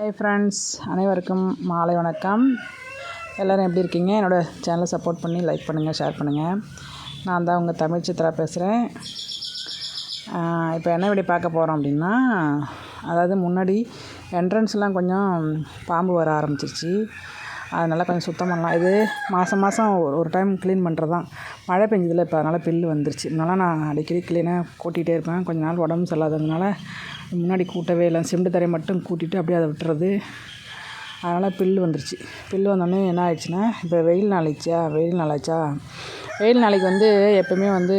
Hi friends அனைவருக்கும் மாலை வணக்கம். எல்லோரும் எப்படி இருக்கீங்க? என்னோடய சேனலை சப்போர்ட் பண்ணி லைக் பண்ணுங்கள் ஷேர் பண்ணுங்கள் நான் தான் உங்கள் தமிழ் சித்ரா பேசுகிறேன் இப்போ என்ன இப்படி பார்க்க போகிறோம் அப்படின்னா அதாவது முன்னாடி என்ட்ரன்ஸ்லாம் கொஞ்சம் பாம்பு வர ஆரம்பிச்சிருச்சு. அதனால் கொஞ்சம் சுத்தம் பண்ணலாம். இது மாதம் மாதம் ஒரு ஒரு டைம் க்ளீன் பண்ணுறது தான் மழை பெஞ்சதில்ல இப்போ அதனால் பில்லு வந்துருச்சு. இதனால் நான் அடிக்கடி க்ளீனாக கூட்டிகிட்டே இருப்பேன். கொஞ்ச நாள் உடம்பு சரியில்லாததுனால முன்னாடி கூட்டவே இல்லை. சிமெண்ட் தரையை மட்டும் கூட்டிட்டு அப்படியே அதை விட்டுறது. அதனால் பில்லு வந்துருச்சு. பில்லு வந்தோடனே என்ன ஆயிடுச்சுன்னா இப்போ வெயில் நாளைச்சா? வெயில் நாளாச்சா? வெயில் நாளைக்கு வந்து எப்போவுமே வந்து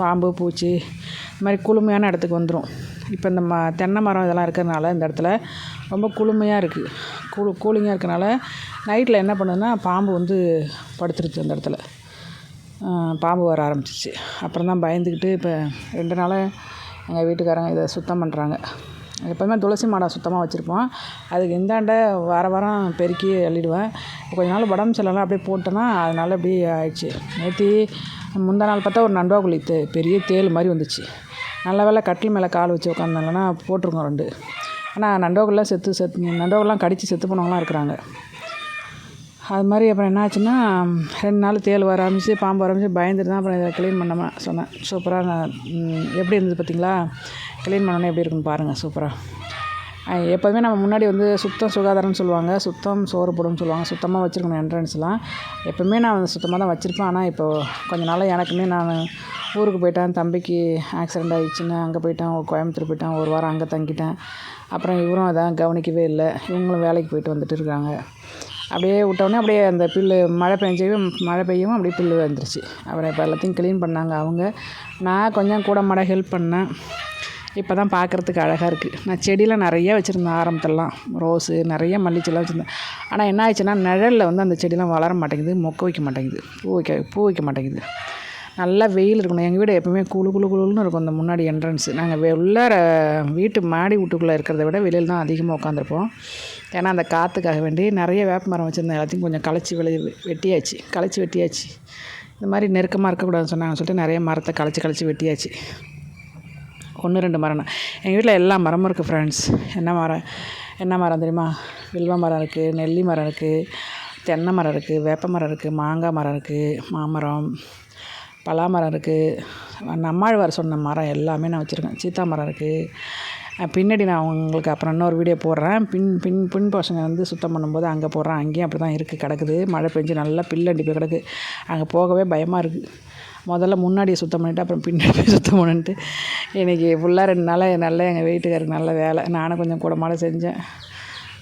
பாம்பு பூச்சி இது மாதிரி குளுமையான இடத்துக்கு வந்துடும் இப்போ இந்த ம தென்னை மரம் இதெல்லாம் இருக்கிறதுனால இந்த இடத்துல ரொம்ப குளுமையாக இருக்குது. கூ கூலிங்காக இருக்கனால நைட்டில் என்ன பண்ணுதுன்னா பாம்பு வந்து படுத்துருச்சு அந்த இடத்துல. பாம்பு வர ஆரம்பிச்சிச்சு அப்புறம் தான் பயந்துக்கிட்டு இப்போ ரெண்டு நாளாக எங்கள் வீட்டுக்காரங்க இதை சுத்தம் பண்ணுறாங்க. எப்போதுமே துளசி மாடம் சுத்தமாக வச்சுருப்போம். அதுக்கு இந்தாண்ட வார வாரம் பெருக்கி அள்ளிடுவேன். கொஞ்ச நாள் உடம்பு சரியில்லைனா அப்படியே போட்டேன்னா அதனால அப்படியே ஆயிடுச்சு. நேற்று முந்தா நாள் பார்த்தா ஒரு நண்டுவாக்குழி குழி பெரிய தேள் மாதிரி வந்துச்சு. நல்ல வேளை கட்டில் மேலே கால் வச்சு உட்காந்தாங்கன்னா போட்டிருக்கோம் ரெண்டு. ஆனால் நண்டோகெல்லாம் செத்து செத்து நண்டோகெல்லாம் கடித்து செத்து போனவங்களாம் இருக்கிறாங்க. அது மாதிரி அப்புறம் என்ன ஆச்சுன்னா ரெண்டு நாள் தேள் வர ஆரம்பிச்சு பாம்பு ஆரம்பிச்சு பயந்துட்டு தான் அப்புறம் இதை க்ளீன் பண்ணாம சொன்னேன். சூப்பராக நான் எப்படி இருந்தது பார்த்தீங்களா? க்ளீன் பண்ணோன்னே எப்படி இருக்குன்னு பாருங்கள் சூப்பராக எப்போதுமே நம்ம முன்னாடி வந்து சுத்தம் சுகாதாரம்னு சொல்லுவாங்க சுத்தம் சோறு போடும்னு சொல்லுவாங்க சுத்தமாக வச்சுருக்கணும் என்ட்ரன்ஸ்லாம் எப்போவுமே நான் வந்து சுத்தமாக தான் வச்சுருப்பேன். ஆனால் இப்போ கொஞ்ச நாளாக எனக்குமே நான் ஊருக்கு போயிட்டேன் தம்பிக்கு ஆக்சிடெண்ட் ஆகிடுச்சின்னு அங்கே போயிட்டேன் கோயம்புத்தூர் போயிட்டேன் ஒரு வாரம் அங்கே தங்கிட்டேன். அப்புறம் இவரும் அதான் கவனிக்கவே இல்லை. இவங்களும் வேலைக்கு போயிட்டு வந்துட்டு இருக்காங்க. அப்படியே விட்டோடனே அப்படியே அந்த புல்லு மழை பெஞ்சவும் மழை பெய்யவும் அப்படியே புல்லு வந்துருச்சு. அப்புறம் இப்போ எல்லாத்தையும் க்ளீன் பண்ணாங்க அவங்க. நான் கொஞ்சம் கூட மாட ஹெல்ப் பண்ணேன். இப்போ தான் பார்க்குறதுக்கு அழகாக இருக்குது நான் செடியெலாம் நிறைய வச்சுருந்தேன் ஆரம்பத்துலலாம். ரோஸு நிறைய மல்லிச்செல்லாம் வச்சுருந்தேன். ஆனால் என்ன ஆயிடுச்சுன்னா நிழலில் வந்து அந்த செடியெலாம் வளர மாட்டேங்குது மொக்க வைக்க மாட்டேங்குது பூ வைக்க பூ வைக்க மாட்டேங்குது. நல்லா வெயில் இருக்கணும். எங்கள் வீடு எப்போவுமே குளு குளு குழுன்னு இருக்கும் அந்த முன்னாடி என்ட்ரன்ஸ் நாங்கள் உள்ளார வீட்டு மாடி வீட்டுக்குள்ளே இருக்கிறத விட வெளியில் தான் அதிகமாக உட்காந்துருப்போம். ஏன்னா அந்த காற்றுக்காக வேண்டி நிறைய வேப்ப மரம் வச்சுருந்தேன். எல்லாத்தையும் கொஞ்சம் களைச்சி விளை வெட்டியாச்சு. களைச்சி வெட்டியாச்சு. இந்த மாதிரி நெருக்கமாக இருக்கக்கூடாதுன்னு சொன்னாங்க சொல்லிட்டு நிறைய மரத்தை களைச்சி களைச்சி வெட்டியாச்சு. ஒன்று ரெண்டு மரம் எங்கள் வீட்டில் எல்லா மரமும் இருக்குது ஃப்ரெண்ட்ஸ் என்ன மரம்? என்ன மரம் தெரியுமா? வில்வ மரம் இருக்குது நெல்லி மரம் இருக்குது தென்னை மரம் இருக்குது வேப்ப மரம் இருக்குது மாங்காய் மரம் இருக்குது மாமரம் பலா மரம் இருக்குது நம்மாழ்வார் சொன்ன மரம் எல்லாமே நான் வச்சுருக்கேன். சீத்தா மரம் இருக்குது பின்னாடி நான் உங்களுக்கு அப்புறம் இன்னொரு வீடியோ போடுறேன். பின் பின் பின் பசங்க வந்து சுத்தம் பண்ணும்போது அங்கே போடுறேன். அங்கேயும் அப்படி தான் இருக்குது கிடக்குது. மழை பெஞ்சு நல்லா பில்லண்டி போய் கிடக்கு. அங்கே போகவே பயமாக இருக்குது முதல்ல முன்னாடியே சுத்தம் பண்ணிவிட்டு அப்புறம் பின்னாடி போய் சுத்தம் பண்ணிட்டு இன்றைக்கி ஃபுல்லாக ரெண்டு நாளாக நல்லா எங்கள் வீட்டுக்காருக்கு நல்ல வேலை. நானும் கொஞ்சம் கூடமாட செஞ்சேன்.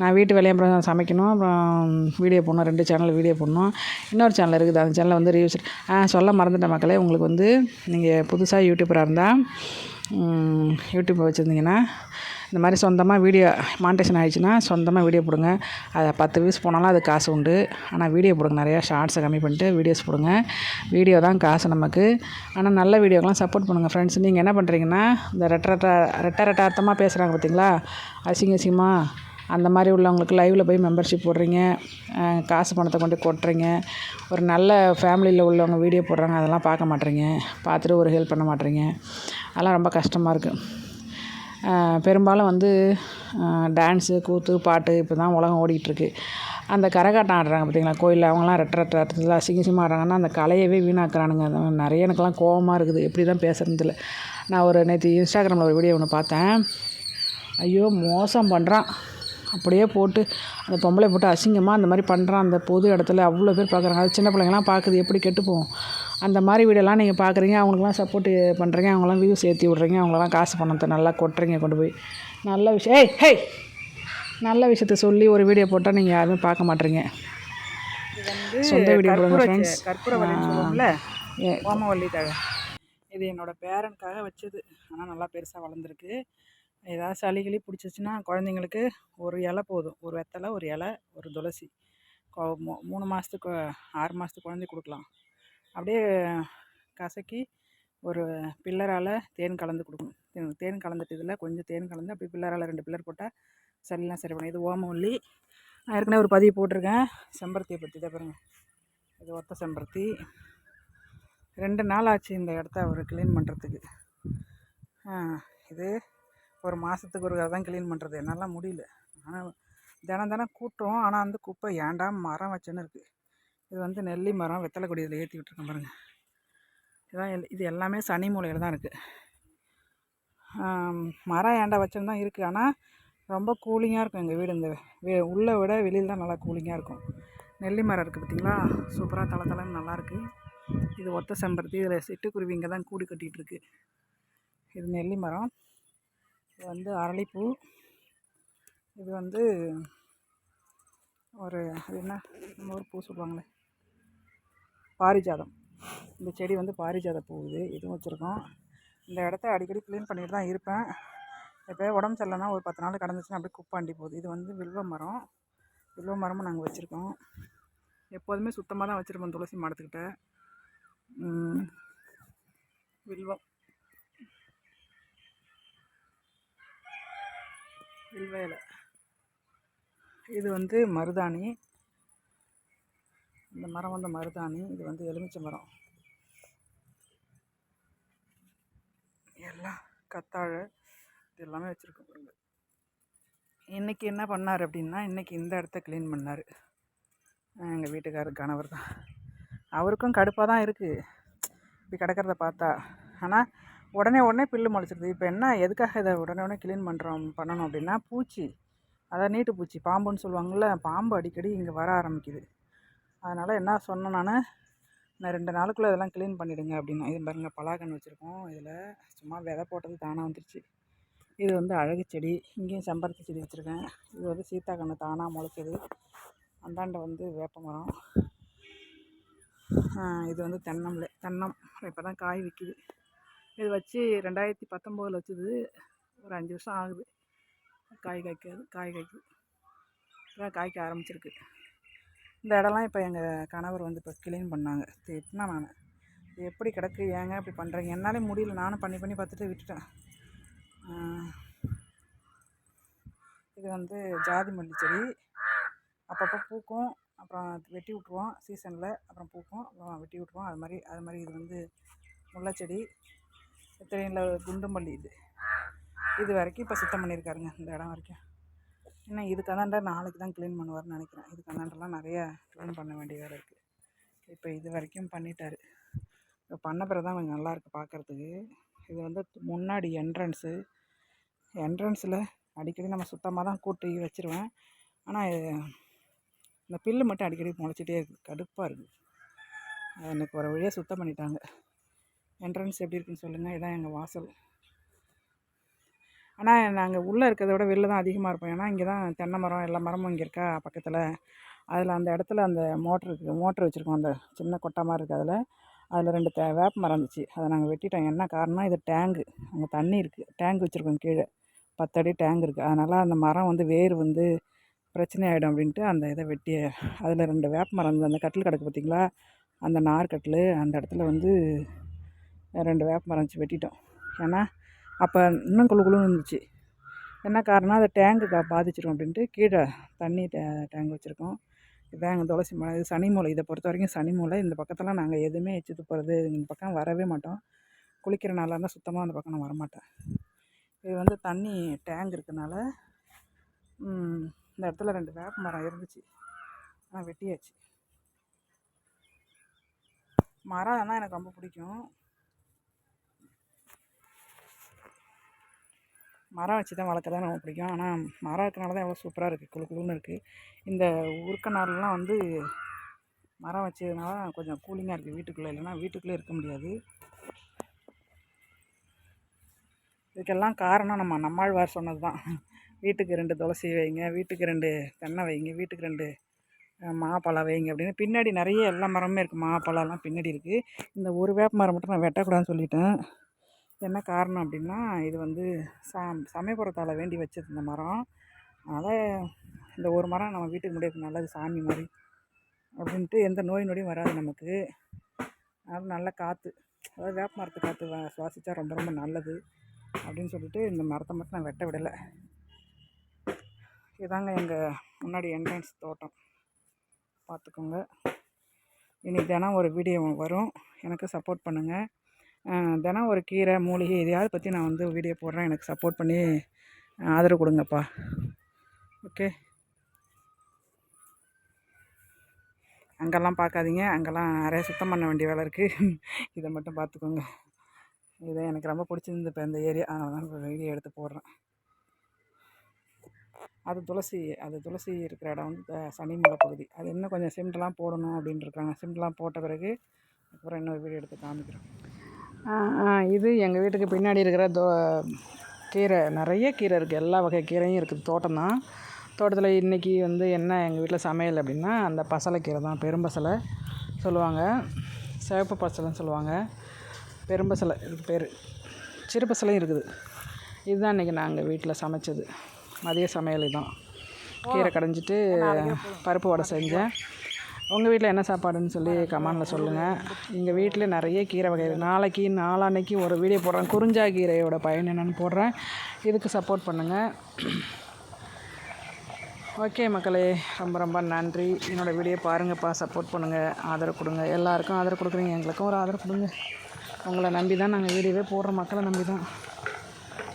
நான் வீட்டு வேலையை அப்புறம் சமைக்கணும். அப்புறம் வீடியோ போடணும். ரெண்டு சேனல் வீடியோ போடணும். இன்னொரு சேனல் இருக்குது. அந்த சேனலில் வந்து ரிவ்யூஸ் ஆ சொல்ல மறந்துட்டேன் மக்களே. உங்களுக்கு வந்து நீங்கள் புதுசாக யூடியூபராக இருந்தால் யூடியூப் வச்சுருந்தீங்கன்னா இந்த மாதிரி சொந்தமாக வீடியோ மானிட்டேஷன் ஆகிடுச்சின்னா சொந்தமாக வீடியோ போடுங்க. அதை பத்து வியூஸ் போனாலும் அது காசு உண்டு. ஆனால் வீடியோ போடுங்க. நிறையா ஷார்ட்ஸை கம்மி பண்ணிட்டு வீடியோஸ் போடுங்க. வீடியோ தான் காசு நமக்கு. ஆனால் நல்ல வீடியோக்கெலாம் சப்போர்ட் பண்ணுங்கள் ஃப்ரெண்ட்ஸ் நீங்கள் என்ன பண்ணுறீங்கன்னா இந்த ரெட்ட ரெட்ட ரெட்ட ரெட்ட அர்த்தமாக பேசுகிறாங்க பார்த்தீங்களா அசிங்க அசிங்கமாக அந்த மாதிரி உள்ளவங்களுக்கு லைவில் போய் மெம்பர்ஷிப் போடுறீங்க காசு பணத்தை கொண்டு கொட்டுறீங்க ஒரு நல்ல ஃபேமிலியில் உள்ளவங்க வீடியோ போடுறாங்க அதெல்லாம் பார்க்க மாட்டேறீங்க பார்த்துட்டு ஒரு ஹெல்ப் பண்ண மாட்டேறீங்க அதெல்லாம் ரொம்ப கஷ்டமாக இருக்குது பெரும்பாலும் வந்து டான்ஸு கூத்து பாட்டு இப்போ தான் உலகம் ஓடிகிட்ருக்கு அந்த கரகாட்டம் ஆடுறாங்க பார்த்தீங்களா கோயிலில் அவங்களாம் ரெட்ட ரெட்ட ரெட்டத்தில் அசிங்கசியமாக ஆடுறாங்கன்னா அந்த கலையவே வீணாக்குறானுங்க. நிறைய எனக்குலாம் கோபமாக இருக்குது எப்படி தான் பேசுகிறதில்ல நான் ஒரு நேற்று இன்ஸ்டாகிராமில் ஒரு வீடியோ ஒன்று பார்த்தேன். ஐயோ மோசம் பண்ணுறான் அப்படியே போட்டு அந்த பொம்பளை போட்டு அசிங்கமாக அந்த மாதிரி பண்ணுறான் அந்த பொது இடத்துல அவ்வளோ பேர் பார்க்குறாங்க. அது சின்ன பிள்ளைங்கலாம் பார்க்குது எப்படி கெட்டு போகும். அந்த மாதிரி வீடியோலாம் நீங்கள் பார்க்குறீங்க அவங்களுக்குலாம் சப்போர்ட் பண்ணுறீங்க அவங்களாம் வியூஸ் ஏற்றி விட்றீங்க அவங்களெலாம் காசு பணத்தை நல்லா கொட்டுறீங்க கொண்டு போய். நல்ல விஷயம். ஏய் ஹே! நல்ல விஷயத்த சொல்லி ஒரு வீடியோ போட்டால் நீங்கள் யாருமே பார்க்க மாட்டீங்க. சொந்த வீடியோ போடுங்க ஃப்ரெண்ட்ஸ் கற்பூரவல்லின்னு ஓமவல்லி தழை இது என்னோடய பேரனுக்காக வச்சது. ஆனால் நல்லா பெருசாக வளர்ந்துருக்கு. ஏதாவது சளி கிளி பிடிச்சிச்சின்னா குழந்தைங்களுக்கு ஒரு இலை போதும். ஒரு வெத்தலை ஒரு இலை ஒரு துளசி. மூணு மாதத்துக்கு ஆறு மாதத்துக்கு குழந்தை கொடுக்கலாம். அப்படியே கசக்கி ஒரு பில்லரால் தேன் கலந்து கொடுக்கணும். தேன் கலந்துட்டு இதில் கொஞ்சம் தேன் கலந்து அப்படியே பில்லரால் ரெண்டு பில்லர் போட்டால் சளிலாம் சரி பண்ணும் இது ஓமவல்லி நான் ஏற்கனவே ஒரு பதிவு போட்டிருக்கேன். செம்பருத்தியை பற்றி தான் பாருங்கள் இது ஒத்த செம்பருத்தி. ரெண்டு நாள் ஆச்சு இந்த இடத்த அவர் க்ளீன் பண்ணுறதுக்கு இது ஒரு மாதத்துக்கு ஒரு தான் க்ளீன் பண்ணுறது என்னால் முடியல. ஆனால் தினம் தினம் கூட்டுறோம். ஆனால் வந்து குப்பை ஏன்டா மரம் வச்சேன்னு இருக்குது இது வந்து நெல்லி மரம் வெத்தலை கொடி இதில் ஏற்றி விட்டுருக்கேன் பாருங்கள் இதான் எல் இது எல்லாமே சனி மூலையில் தான் இருக்குது மரம் ஏன்டா வச்சேன்னு தான் இருக்குது ஆனால் ரொம்ப கூலிங்காக இருக்கும் எங்கள் வீடு. இந்த உள்ளே விட வெளியில் தான் நல்லா கூலிங்காக இருக்கும். நெல்லி மரம் இருக்குது பார்த்திங்களா சூப்பராக தலை தலைன்னு நல்லாயிருக்கு இது ஒத்த செம்பருத்தி. இதில் சிட்டுக்குருவி இங்கே தான் கூடு கட்டிகிட்ருக்கு இது நெல்லி மரம். இது வந்து அரளிப்பூ. இது வந்து ஒரு அது என்ன? நம்ம ஒரு பூ சொல்லுவாங்களே. பாரிஜாதம். இந்த செடி வந்து பாரிஜாத பூ இது. இதுவும் வச்சுருக்கோம். இந்த இடத்த அடிக்கடி க்ளீன் பண்ணிட்டு தான் இருப்பேன். எப்போயே உடம்பு சரியில்லைனா ஒரு பத்து நாள் கடந்துச்சுன்னா அப்படியே குப்பாண்டி போகுது. இது வந்து வில்வ மரம். வில்வ மரமும் நாங்கள் வச்சுருக்கோம். எப்போதுமே சுத்தமாக தான் வச்சுருப்போம் துளசி மரத்துக்கிட்ட வில்வம். வில்வ இது வந்து மருதாணி. இந்த மரம் வந்து மருதாணி இது வந்து எலுமிச்சை மரம். எல்லாம் கத்தாழை இது எல்லாமே வச்சுருக்கோம் பாருங்க. இன்றைக்கி என்ன பண்ணார் அப்படின்னா இன்றைக்கி இந்த இடத்த க்ளீன் பண்ணார். எங்கள் வீட்டுக்காரர் கணவர் தான். அவருக்கும் கடுப்பாக தான் இருக்குது இப்படி கிடக்கிறத பார்த்தா. ஆனால் உடனே உடனே புல்லு முளைச்சிருது. இப்போ என்ன எதுக்காக இதை உடனே உடனே க்ளீன் பண்ணுறோம் பண்ணணும் அப்படின்னா பூச்சி. அதான் நீட்டு பூச்சி பாம்புன்னு சொல்லுவாங்கள்ல பாம்பு அடிக்கடி இங்கே வர ஆரம்பிக்குது. அதனால் என்ன சொன்னேன் நான் நான் ரெண்டு நாளுக்குள்ளே இதெல்லாம் க்ளீன் பண்ணிவிடுங்க அப்படின்னு. இது பாருங்கள் பலாக்கன்று வச்சுருக்கோம். இதில் சும்மா விதை போட்டது தானாக வந்துருச்சு. இது வந்து அழகு செடி. இங்கேயும் செம்பருத்தி செடி வச்சுருக்கேன். இது வந்து சீத்தாக்கன்று தானாக முளைச்சது அந்தாண்ட வந்து வேப்ப மரம். இது வந்து தென்னம்ல தென்னம். இப்போ தான் காய் விற்கிது இது வச்சு ரெண்டாயிரத்தி பத்தொம்போதில் வச்சது ஒரு அஞ்சு வருஷம் ஆகுது. காய் காய்க்காது காய் காய்க்குது. இப்போதான் காய்க்க ஆரம்பிச்சிருக்கு. இந்த இடம்லாம் இப்போ எங்கள் கணவர் வந்து இப்போ கிளீன் பண்ணாங்க. திட்டினா நான்? இது எப்படி கிடக்கு? ஏங்க இப்படி பண்ணுறீங்க என்னாலே முடியல. நானும் பண்ணி பண்ணி பார்த்துட்டு விட்டுட்டேன். இது வந்து ஜாதி மல்லி செடி. அப்பப்போ பூக்கும். அப்புறம் வெட்டி விட்ருவோம் சீசனில் அப்புறம் பூக்கும். அப்புறம் வெட்டி விட்ருவோம் அது மாதிரி அது மாதிரி இது வந்து முல்லைச்செடி. தெரியும்ல குண்டு பள்ளி இது. இது வரைக்கும் இப்போ சுத்தம் பண்ணியிருக்காருங்க இந்த இடம் வரைக்கும். இன்னும் இதுக்கு நாளைக்கு தான் க்ளீன் பண்ணுவார்னு நினைக்கிறேன். இதுக்கு நிறையா க்ளீன் பண்ண வேண்டிய வேலை இருக்குது இப்போ இது வரைக்கும் பண்ணிட்டார். இப்போ பண்ண பிறகு தான் கொஞ்சம் நல்லா இருக்குது பார்க்குறதுக்கு இது வந்து முன்னாடி என்ட்ரன்ஸு என்ட்ரன்ஸில் அடிக்கடி நம்ம சுத்தமாக தான் கூட்டி வச்சிருவேன். ஆனால் இந்த பில்லு மட்டும் அடிக்கடி முளைச்சிட்டே இருக்குது கடுப்பாக இருக்குது அது எனக்கு ஒரு வழியாக சுத்தம் பண்ணிட்டாங்க. என்ட்ரன்ஸ் எப்படி இருக்குன்னு சொல்லுங்கள் இதான் எங்கள் வாசல். ஆனால் நாங்கள் உள்ளே இருக்கிறத விட வெளில தான் அதிகமாக இருப்போம். ஏன்னா இங்கே தான் தென்னை மரம் எல்லா மரமும் இங்கே இருக்கா பக்கத்தில். அதில் அந்த இடத்துல அந்த மோட்ரு இருக்குது மோட்ரு வச்சுருக்கோம். அந்த சின்ன கொட்டை மாதிரி இருக்குது அதில். அதில் ரெண்டு தே வேப்ப மரம் இருந்துச்சு. அதை நாங்கள் வெட்டிட்டோம். என்ன காரணம் இது டேங்கு அங்கே தண்ணி இருக்குது டேங்க் வச்சுருக்கோம் கீழே. பத்தடி டேங்க் இருக்குது அதனால் அந்த மரம் வந்து வேர் வந்து பிரச்சனை ஆகிடும் அப்படின்ட்டு அந்த இதை வெட்டி அதில் ரெண்டு வேப்ப மரம் அந்த கட்டில் கிடக்கு பார்த்தீங்களா அந்த நார் கட்டில் அந்த இடத்துல வந்து ரெண்டு வேப்பமரம் வச்சு வெட்டிட்டோம். ஏன்னா அப்போ இன்னும் குளு குளுன்னு இருந்துச்சு. என்ன காரணம் அதை டேங்கு பாதிச்சிடும் அப்படின்ட்டு கீழே தண்ணி டே டேங்க் வச்சுருக்கோம். இதான் எங்கள் துளசி மலை இது சனி மூலை இதை பொறுத்த வரைக்கும் சனி மூலை இந்த பக்கத்தில் நாங்கள் எதுவுமே எச்சு துப்புறது இந்த பக்கம் வரவே மாட்டோம். குளிக்கிற நாளாக இருந்தால் சுத்தமாக அந்த பக்கம் நான் வரமாட்டேன். இது வந்து தண்ணி டேங்க் இருக்கனால இந்த இடத்துல ரெண்டு வேப்ப மரம் இருந்துச்சு. ஆனால் வெட்டியாச்சு. மரம் ஆனால் எனக்கு ரொம்ப பிடிக்கும். மரம் வச்சு தான் வளர்க்க தான் ரொம்ப பிடிக்கும். ஆனால் மரம் இருக்கனால தான் எவ்வளோ சூப்பராக இருக்குது குளு குளுன்னு இருக்குது இந்த உருக்க நாள்லாம் வந்து மரம் வச்சதுனால கொஞ்சம் கூலிங்காக இருக்குது வீட்டுக்குள்ளே. இல்லைன்னா வீட்டுக்குள்ளே இருக்க முடியாது. இதுக்கெல்லாம் காரணம் நம்ம நம்மாழ்வார் சொன்னது தான் வீட்டுக்கு ரெண்டு துளசி வைங்க வீட்டுக்கு ரெண்டு தென்னை வைங்க வீட்டுக்கு ரெண்டு மாப்பழம் வைங்க அப்படின்னு. பின்னாடி நிறைய எல்லா மரமுமே இருக்குது மாப்பழம்லாம் பின்னாடி இருக்குது இந்த ஒரு வேப்ப மரம் மட்டும் நான் வெட்டக்கூடாதுன்னு சொல்லிட்டேன். என்ன காரணம் அப்படின்னா இது வந்து சா சமயபுரத்தால் வேண்டி வச்சது இந்த மரம். அதனால் இந்த ஒரு மரம் நம்ம வீட்டுக்கு முடியாது நல்லது சாமி மாதிரி அப்படின்ட்டு எந்த நோய் நொடியும் வராது நமக்கு. அது நல்ல காற்று அதாவது வேப்ப மரத்து காற்று வ- ரொம்ப ரொம்ப நல்லது அப்படின்னு சொல்லிட்டு இந்த மரத்தை மட்டும் நான் வெட்ட விடலை. இதாங்க எங்கள் முன்னாடி என்ட்ரன்ஸ் தோட்டம். பார்த்துக்கோங்க. இனி தினம் ஒரு வீடியோ வரும். எனக்கு சப்போர்ட் பண்ணுங்கள் தினம் ஒரு கீரை மூலிகை எதையாவது பற்றி நான் வந்து வீடியோ போடுறேன். எனக்கு சப்போர்ட் பண்ணி ஆதரவு கொடுங்கப்பா. ஓகே அங்கெல்லாம் பார்க்காதீங்க. அங்கெல்லாம் நிறைய சுத்தம் பண்ண வேண்டிய வேலை இருக்குது இதை மட்டும் பார்த்துக்கோங்க. இதை எனக்கு ரொம்ப பிடிச்சிருந்து இப்போ இந்த ஏரியா. அதனால தான் வீடியோ எடுத்து போடுறேன். அது துளசி அது துளசி இருக்கிற இடம் வந்து சனிமலை பகுதி. அது இன்னும் கொஞ்சம் சிமெண்ட்லாம் போடணும் அப்படின்னு இருக்காங்க. சிமெண்ட்லாம் போட்ட பிறகு அப்புறம் இன்னொரு வீடியோ எடுத்து காமிக்கிறோம் இது எங்கள் வீட்டுக்கு பின்னாடி இருக்கிற தோ கீரை. நிறைய கீரை இருக்குது எல்லா வகை கீரையும் இருக்குது தோட்டம் தான். தோட்டத்தில் இன்றைக்கி வந்து என்ன எங்கள் வீட்டில் சமையல் அப்படின்னா அந்த பசலைக்கீரை தான். பெரும்பசலை சொல்லுவாங்க. சிவப்பு பசலைன்னு சொல்லுவாங்க. பெரும்பசலை இதுக்கு பேர். சிறு பசலையும் இருக்குது. இதுதான் இன்றைக்கி நாங்கள் வீட்டில் சமைச்சது. மதிய சமையல் இதுதான் கீரை கடைஞ்சிட்டு பருப்பு வடை செஞ்சேன். உங்கள் வீட்டில் என்ன சாப்பாடுன்னு சொல்லி கமெண்டில் சொல்லுங்கள் எங்கள் வீட்டில் நிறைய கீரை வகை நாளைக்கு நாளான்னைக்கு ஒரு வீடியோ போடுறேன். குறிஞ்சா கீரையோட பயன் என்னென்னு போடுறேன். இதுக்கு சப்போர்ட் பண்ணுங்கள் ஓகே மக்களே ரொம்ப ரொம்ப நன்றி. என்னோடய வீடியோ பாருங்கப்பா. சப்போர்ட் பண்ணுங்கள் ஆதரவு கொடுங்க. எல்லாருக்கும் ஆதரவு கொடுக்குறீங்க. எங்களுக்கும் ஒரு ஆதரவு கொடுங்க. உங்களை நம்பி தான் நாங்கள் வீடியோவே போடுறோம். மக்களை நம்பி தான்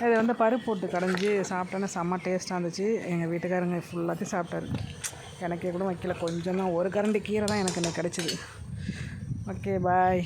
இது வந்து பருப்பு போட்டு கடைஞ்சி சாப்பிட்டோன்னா செம்ம டேஸ்ட்டாக இருந்துச்சு. எங்கள் வீட்டுக்காரங்க ஃபுல்லாத்தையும் சாப்பிட்டாரு. எனக்கு கூட வைக்கல. கொஞ்சம் தான் ஒரு கரண்டி கீரை தான் எனக்கு எனக்கு கிடச்சிது. Okay bye